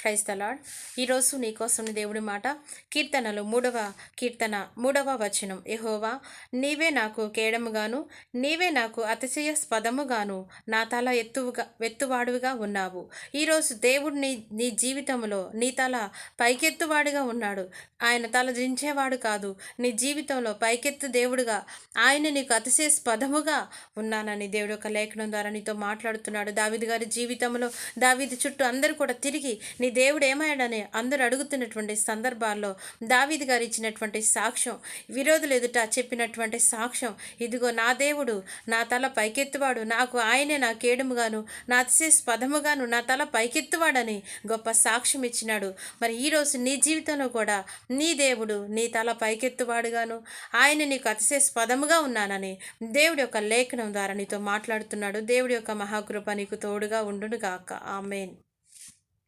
క్రైస్తలాడ్ ఈరోజు నీకోసం దేవుడి మాట కీర్తనలు మూడవ కీర్తన మూడవ వచనం. ఎహోవా నీవే నాకు కేడముగాను నీవే నాకు అతిశయ స్పదముగాను నా తల ఎత్తువుగా ఎత్తువాడుగా ఉన్నావు. ఈరోజు దేవుడు నీ నీ జీవితంలో నీ తల పైకెత్తువాడుగా ఉన్నాడు. ఆయన తల దించేవాడు కాదు. నీ జీవితంలో పైకెత్తు దేవుడుగా ఆయన నీకు అతిశయ స్పదముగా ఉన్నానని దేవుడు ఒక లేఖనం ద్వారా నీతో మాట్లాడుతున్నాడు. దావిది గారి జీవితంలో దావిది చుట్టూ అందరూ కూడా తిరిగి నీ దేవుడు ఏమయ్యాడని అందరూ అడుగుతున్నటువంటి సందర్భాల్లో దావీది గారు ఇచ్చినటువంటి సాక్ష్యం విరోధులు ఎదుట చెప్పినటువంటి సాక్ష్యం ఇదిగో నా దేవుడు నా తల పైకెత్తువాడు నాకు ఆయనే నా కేడుముగాను నా అతిశయ పదముగాను నా తల పైకెత్తువాడని గొప్ప సాక్ష్యం ఇచ్చినాడు. మరి ఈరోజు నీ జీవితంలో కూడా నీ దేవుడు నీ తల పైకెత్తువాడుగాను ఆయన నీకు అతిశయ పదముగా ఉన్నానని దేవుడి యొక్క లేఖనం ద్వారా నీతో మాట్లాడుతున్నాడు. దేవుడి యొక్క మహాకృప నీకు తోడుగా ఉండును గాక ఆమెన్.